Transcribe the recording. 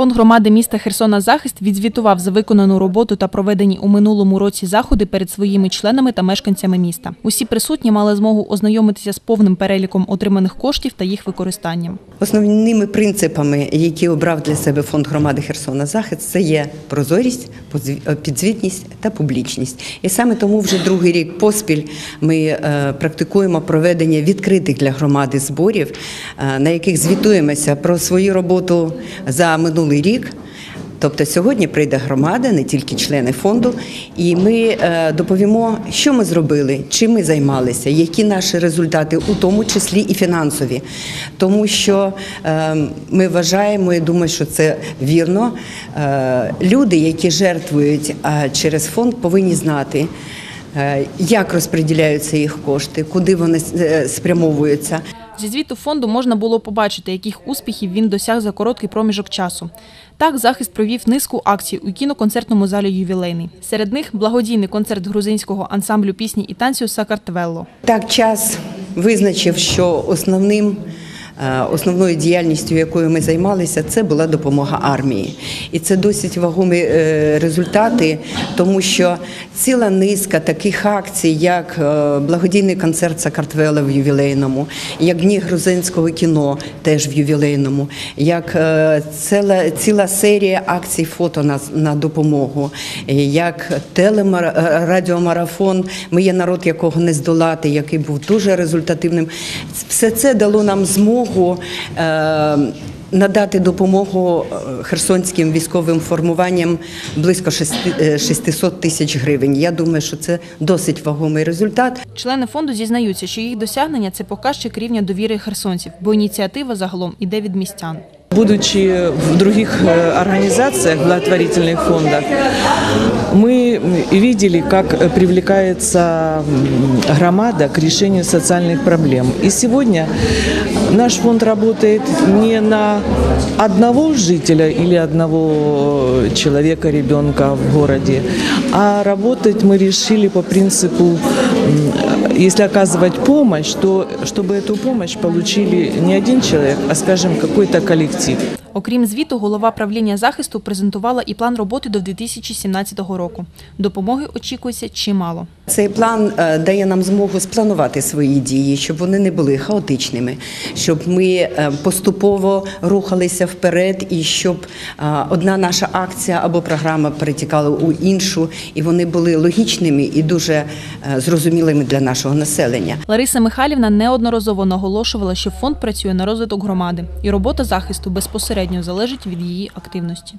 Фонд громади міста Херсона Захист відзвітував за виконану роботу та проведені у минулому році заходи перед своїми членами та мешканцями міста. Усі присутні мали змогу ознайомитися з повним переліком отриманих коштів та їх використанням. Основними принципами, які обрав для себе фонд громади Херсона Захист, це є прозорість, подзві- підзвітність та публічність. І саме тому вже другий рік поспіль ми е, практикуємо проведення відкритих для громади зборів, е, на яких звітуємося про свою роботу за минулий рік. Тобто сьогодні прийде громада, не тільки члени фонду, і ми е, доповімо, що ми зробили, чим ми займалися, які наші результати, у тому числі і фінансові. Тому що е, ми вважаємо і думаю, що це вірно. Е, люди, які жертвують через фонд, повинні знати. Як розподіляються їх кошти, куди вони спрямовуються, Зі звіту фонду можна було побачити, яких успіхів він досяг за короткий проміжок часу. Так, захист провів низку акцій у кіноконцертному залі ювілейний. Серед них благодійний концерт грузинського ансамблю пісні і танцю Сакартвелло. Так, час визначив, що основним. Е, Основною діяльністю, якою ми займалися, це була допомога армії, і це досить вагомі е, результати, тому що ціла низка таких акцій, як е, благодійний концерт Сакартвела в ювілейному, як дні грузинського кіно, теж в ювілейному, як ціла, ціла серія акцій фото на, на допомогу, як телерадіомарафон Ми є народ, якого не здолати, який був дуже результативним. Все це дало нам змогу. Е, Надати допомогу е, херсонським військовим формуванням близько шести- е, 600 тисяч гривень. Я думаю, що це досить вагомий результат. Члени фонду зізнаються, що їх досягнення це показчик рівня довіри херсонців, бо ініціатива загалом іде від містян. Будучи в других организациях, благотворительных фондах, мы видели, как э, привлекается м, громада к решению социальных проблем. И сегодня наш фонд работает не на одного жителя или одного человека, ребенка в городе, а работать мы решили по принципу, м, если оказывать помощь, то чтобы эту помощь получили не один человек, а, скажем, какой-то коллектив. Окрім звіту, голова правління захисту презентувала і план роботи до 2017 року. Допомоги очікується чимало. Цей план е, дає нам змогу спланувати свої дії, щоб вони не були хаотичними, щоб ми е, поступово рухалися вперед, і щоб е, одна наша акція або програма перетікала у іншу, і вони були логічними і дуже зрозумілими для нашого населення. Лариса Михайлівна неодноразово наголошувала, що фонд працює на розвиток громади, і робота захисту безпосередньо залежить від її активності.